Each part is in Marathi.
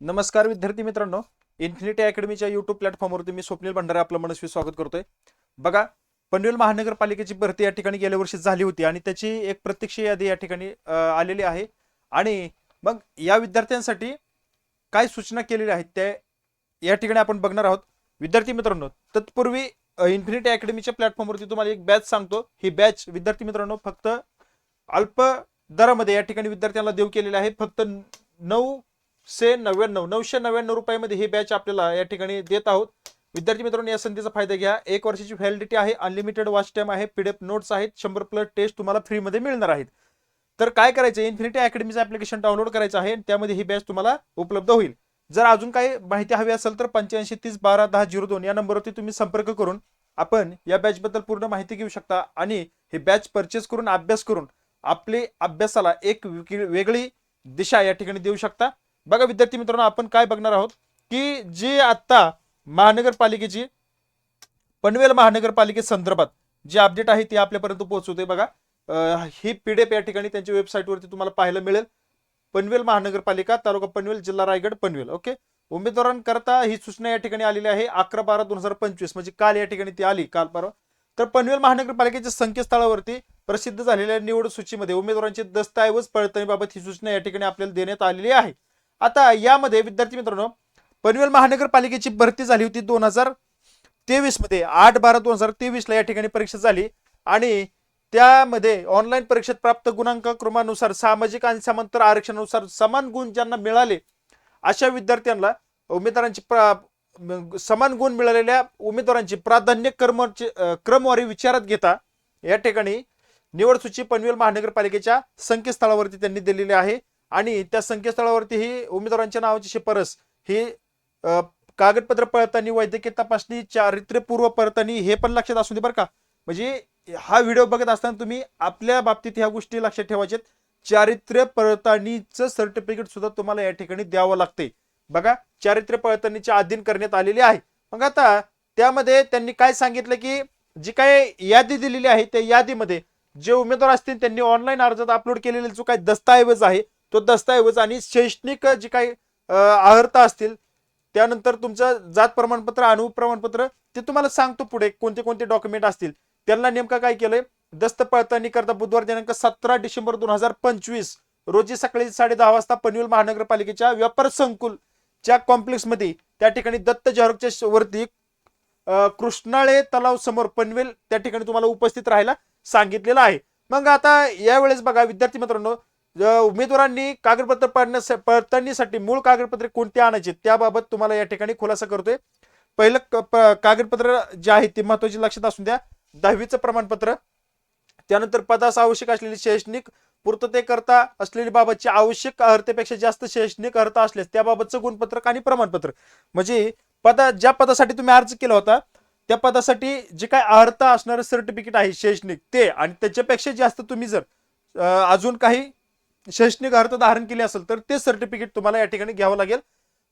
नमस्कार विद्यार्थी मित्रांनो. इन्फिनिटी अकॅडमीच्या युट्यूब प्लॅटफॉर्मवरती मी स्वप्नील भंडारे आपलं मनस्वी स्वागत करतोय. बघा पनवेल महानगरपालिकेची भरती या ठिकाणी गेल्या वर्षी झाली होती आणि त्याची एक प्रत्यक्ष यादी या ठिकाणी आलेली आहे. आणि मग या विद्यार्थ्यांसाठी काय सूचना केलेल्या आहेत त्या या ठिकाणी आपण बघणार आहोत. विद्यार्थी मित्रांनो तत्पूर्वी इन्फिनिटी अकॅडमीच्या प्लॅटफॉर्मवरती तुम्हाला एक बॅच सांगतो. ही बॅच विद्यार्थी मित्रांनो फक्त अल्प दरामध्ये या ठिकाणी विद्यार्थ्यांना देऊ केलेले आहे. फक्त नऊ से नव्याण्णव नऊशे नव्याण्णव रुपयामध्ये ही बॅच आपल्याला या ठिकाणी देत आहोत. विद्यार्थी मित्रांनो या संधीचा फायदा घ्या. एक वर्षाची व्हॅलिडिटी आहे अनलिमिटेड वॉच टाइम आहे पीडीएफ नोट्स आहेत शंभर प्लस टेस्ट तुम्हाला फ्रीमध्ये मिळणार आहेत. तर काय करायचं? इन्फिनिटी अकॅडमीचं ऍप्लिकेशन डाउनलोड करायचं आहे त्यामध्ये ही बॅच तुम्हाला उपलब्ध होईल. जर अजून काही माहिती हवी असेल तर पंच्याऐंशी तीस बारा दहा झिरो दोन या नंबरवरती तुम्ही संपर्क करून आपण या बॅचबद्दल पूर्ण माहिती घेऊ शकता आणि हे बॅच परचेस करून अभ्यास करून आपले अभ्यासाला एक वेगळी दिशा या ठिकाणी देऊ शकता. बघा विद्यार्थी मित्रांनो आपण काय बघणार आहोत की जी आता महानगरपालिकेची पनवेल महानगरपालिके संदर्भात जे अपडेट आहे ते आपल्यापर्यंत पोहोचवते बघा. ही पीडीएफ या ठिकाणी त्यांच्या वेबसाईटवरती तुम्हाला पाहायला मिळेल. पनवेल महानगरपालिका तालुका पनवेल जिल्हा रायगड पनवेल ओके उमेदवारांकरता ही सूचना या ठिकाणी आलेली आहे अकरा बारा दोन हजार पंचवीस म्हणजे काल या ठिकाणी ती आली काल परवा. तर पनवेल महानगरपालिकेच्या संकेतस्थळावरती प्रसिद्ध झालेल्या निवड सूचीमध्ये उमेदवारांचे दस्तऐवज पडताळणीबाबत ही सूचना या ठिकाणी आपल्याला देण्यात आलेली आहे. आता यामध्ये विद्यार्थी मित्रांनो पनवेल महानगरपालिकेची भरती झाली होती दोन हजार तेवीसमध्ये आठ बारा दोन हजार तेवीसला या ठिकाणी परीक्षा झाली. आणि त्यामध्ये ऑनलाईन परीक्षेत प्राप्त गुणांक क्रमानुसार सामाजिक आणि समांतर आरक्षणानुसार समान गुण ज्यांना मिळाले अशा विद्यार्थ्यांना उमेदवारांची प्रा- समान गुण मिळालेल्या उमेदवारांची प्राधान्य क्रम क्रमवारी विचारात घेता या ठिकाणी निवड सूची पनवेल महानगरपालिकेच्या संकेतस्थळावरती त्यांनी दिलेली आहे. आणि त्या संकेतस्थळावरती ही उमेदवारांच्या नावाची शिफारस ही कागदपत्र पळताना वैद्यकीय तपासणी चारित्र्यपूर्व पळताना हे पण लक्षात असू दे बरं का. म्हणजे हा व्हिडिओ बघत असताना तुम्ही आपल्या बाबतीत ह्या गोष्टी लक्षात ठेवायच्यात. चारित्र्य पळताणीचं सर्टिफिकेट सुद्धा तुम्हाला या ठिकाणी द्यावं लागते बघा चारित्र्य पळताणीच्या अधीन करण्यात आलेली आहे. मग आता त्यामध्ये त्यांनी काय सांगितलं की जी काय यादी दिलेली आहे त्या यादीमध्ये जे उमेदवार असतील त्यांनी ऑनलाईन अर्जात अपलोड केलेले जो काही दस्तऐवज आहे तो दस्तऐवज आणि शैक्षणिक जी काही अ, अर्हता असतील त्यानंतर तुमचं जात प्रमाणपत्र अनुभव प्रमाणपत्र ते तुम्हाला सांगतो पुढे कोणते कोणते डॉक्युमेंट असतील. त्यांना नेमकं काय केलंय दस्त पडताळणी करता बुधवार दिनांक सतरा डिसेंबर दोन हजार पंचवीस रोजी सकाळी साडे दहा वाजता पनवेल महानगरपालिकेच्या व्यापार संकुलच्या कॉम्प्लेक्समध्ये त्या ठिकाणी दत्त जहरच्या वरती कृष्णाळे तलाव समोर पनवेल त्या ठिकाणी तुम्हाला उपस्थित राहायला सांगितलेलं आहे. मग आता यावेळेस बघा विद्यार्थी मित्रांनो उमेदवारांनी कागदपत्र पडण्यास पडताळणीसाठी मूळ कागदपत्रे कोणती आणायची त्याबाबत तुम्हाला या ठिकाणी खुलासा करतोय. पहिलं क- प- कागदपत्र जे आहे ते महत्त्वाचे लक्षात असून द्या. दहावीचं प्रमाणपत्र त्यानंतर पदास आवश्यक असलेली शैक्षणिक पूर्ततेकरता असलेली बाबतची आवश्यक अर्हतेपेक्षा जास्त शैक्षणिक अर्हता असल्यास त्याबाबतचं गुणपत्रक आणि प्रमाणपत्र. म्हणजे पदा ज्या पदासाठी तुम्ही अर्ज केला होता त्या पदासाठी जे काय अर्हता असणारं सर्टिफिकेट आहे शैक्षणिक ते आणि त्याच्यापेक्षा जास्त तुम्ही जर अजून काही शैक्षणिक अर्थ धारण केली असेल तर ते सर्टिफिकेट तुम्हाला या ठिकाणी घ्यावं लागेल.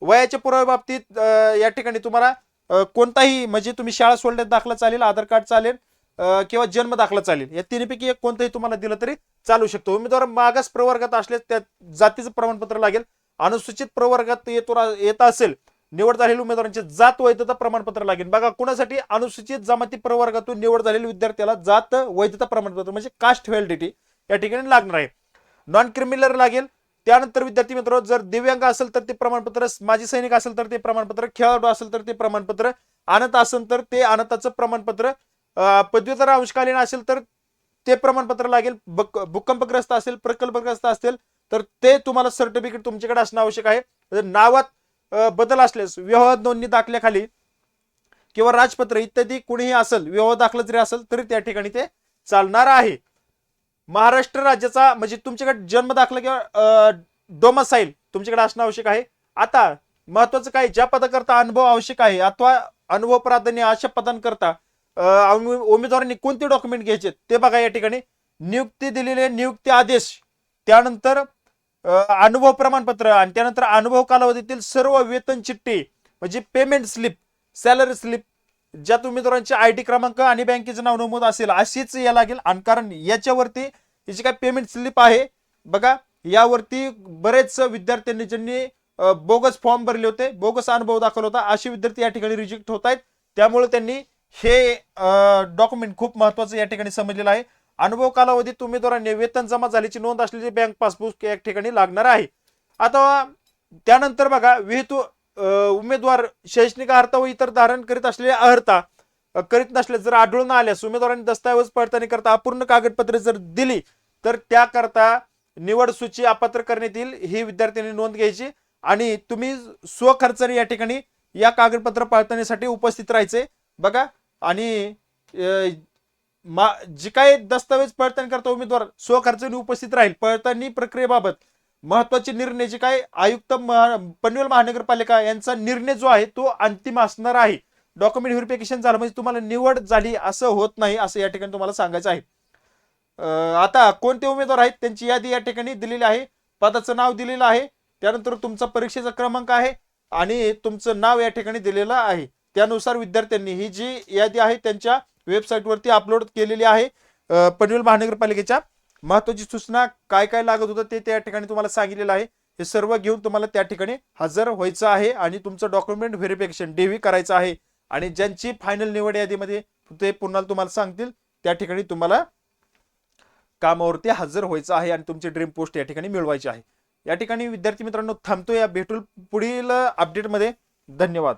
वयाच्या पुराव्याबाबतीत बाबतीत या ठिकाणी तुम्हाला कोणताही म्हणजे तुम्ही शाळा सोडण्यात दाखला चालेल आधार कार्ड चालेल किंवा जन्म दाखला चालेल या तिन्हीपैकी एक कोणतंही तुम्हाला दिलं तरी चालू शकतो. उमेदवार मागास प्रवर्गात असल्यास त्या जातीचं प्रमाणपत्र लागेल. अनुसूचित प्रवर्गात येतो येत असेल निवड झालेल्या उमेदवारांचे जात वैधता प्रमाणपत्र लागेल. बघा कुणासाठी अनुसूचित जमाती प्रवर्गातून निवड झालेल्या विद्यार्थ्याला जात वैधता प्रमाणपत्र म्हणजे कास्ट व्हॅलिडिटी या ठिकाणी लागणार आहे. नॉन क्रिमिनल लागेल. त्यानंतर विद्यार्थी मित्र जर दिव्यांग असेल तर ते प्रमाणपत्र माजी सैनिक असेल तर ते प्रमाणपत्र खेळाडू असेल तर ते प्रमाणपत्र अनाथ असेल तर ते अनाथाचं प्रमाणपत्र पदव्युत्तर अंशकालीन असेल तर ते प्रमाणपत्र लागेल बक- भूकंपग्रस्त असेल प्रकल्पग्रस्त असेल तर ते तुम्हाला सर्टिफिकेट तुमच्याकडे असणं आवश्यक आहे. म्हणजे नावात बदल असल्यास विवाह नोंदणी दाखल्याखाली किंवा राजपत्र इत्यादी कुणीही असेल विवाह दाखला जरी असेल तरी त्या ठिकाणी ते चालणार आहे. महाराष्ट्र राज्याचा म्हणजे तुमच्याकडे जन्म दाखला किंवा डोमसाईल तुमच्याकडे असणं आवश्यक आहे. आता महत्वाचं काय ज्या पदाकरता अनुभव आवश्यक आहे अथवा अनुभव प्राधान्य अशा पदांकरता उमे- उमेदवारांनी कोणते डॉक्युमेंट घ्यायचे ते बघा या ठिकाणी. नियुक्ती दिलेले नियुक्ती आदेश त्यानंतर अनुभव प्रमाणपत्र आणि त्यानंतर अनुभव कालावधीतील सर्व वेतन चिठ्ठी म्हणजे पेमेंट स्लिप सॅलरी स्लिप ज्यात उमेदवारांचे आय टी क्रमांक आणि बँकेचं नाव नमूद असेल अशीच या लागेल. आणि कारण याच्यावरती याची काय पेमेंट स्लिप आहे बघा यावरती बरेच विद्यार्थ्यांनी ज्यांनी बोगस फॉर्म भरले होते बोगस अनुभव दाखवला होता असे विद्यार्थी या ठिकाणी रिजेक्ट होत आहेत. त्यामुळे त्यांनी हे डॉक्युमेंट खूप महत्वाचं या ठिकाणी समजलेलं आहे. अनुभव कालावधीत उमेदवारांनी वेतन जमा झाल्याची नोंद असलेली बँक पासबुक या ठिकाणी लागणार आहे. आता त्यानंतर बघा विहेतू उमेदवार शैक्षणिक अर्हता व इतर धारण करीत असलेल्या अर्हता करीत नसले जर आढळून आल्यास उमेदवारांनी दस्तऐवज पडताळणी करता अपूर्ण कागदपत्रे जर दिली तर त्याकरता निवड सूची अपात्र करण्यात येईल ही विद्यार्थ्यांनी नोंद घ्यायची. आणि तुम्ही स्वखर्चाने या ठिकाणी या कागदपत्र पडताळणीसाठी उपस्थित राहायचे. बघा आणि मा जी काही दस्तावेज पडताळणी करता उमेदवार स्वखर्चाने उपस्थित राहील पडताळणी प्रक्रियेबाबत महत्त्वाचे निर्णय जे काय आयुक्त महा- पनवेल महानगरपालिका यांचा निर्णय जो आहे तो अंतिम असणार आहे. डॉक्युमेंट व्हेरिफिकेशन झालं म्हणजे तुम्हाला निवड झाली असं होत नाही असं या ठिकाणी तुम्हाला सांगायचं आहे. आता कोणते उमेदवार आहेत त्यांची यादी या ठिकाणी दिलेली आहे. पदाचं नाव दिलेलं आहे. त्यानंतर तुमचा परीक्षेचा क्रमांक आहे आणि तुमचं नाव या ठिकाणी दिलेलं आहे. त्यानुसार विद्यार्थ्यांनी ही जी यादी आहे त्यांच्या वेबसाईटवरती अपलोड केलेली आहे. पनवेल महानगरपालिकेच्या महत्वाची सूचना काय काय लागत होतं ते त्या ठिकाणी तुम्हाला सांगितलेलं आहे. हे सर्व घेऊन तुम्हाला त्या ठिकाणी हजर व्हायचं आहे आणि तुमचं डॉक्युमेंट व्हेरिफिकेशन डेव्ही करायचं आहे. आणि ज्यांची फायनल निवड यादीमध्ये ते पुन्हा तुम्हाला सांगतील त्या ठिकाणी तुम्हाला कामावरती हजर व्हायचं आहे आणि तुमची ड्रीम पोस्ट या ठिकाणी मिळवायची आहे. या ठिकाणी विद्यार्थी मित्रांनो थांबतो या भेटूल पुढील अपडेटमध्ये धन्यवाद.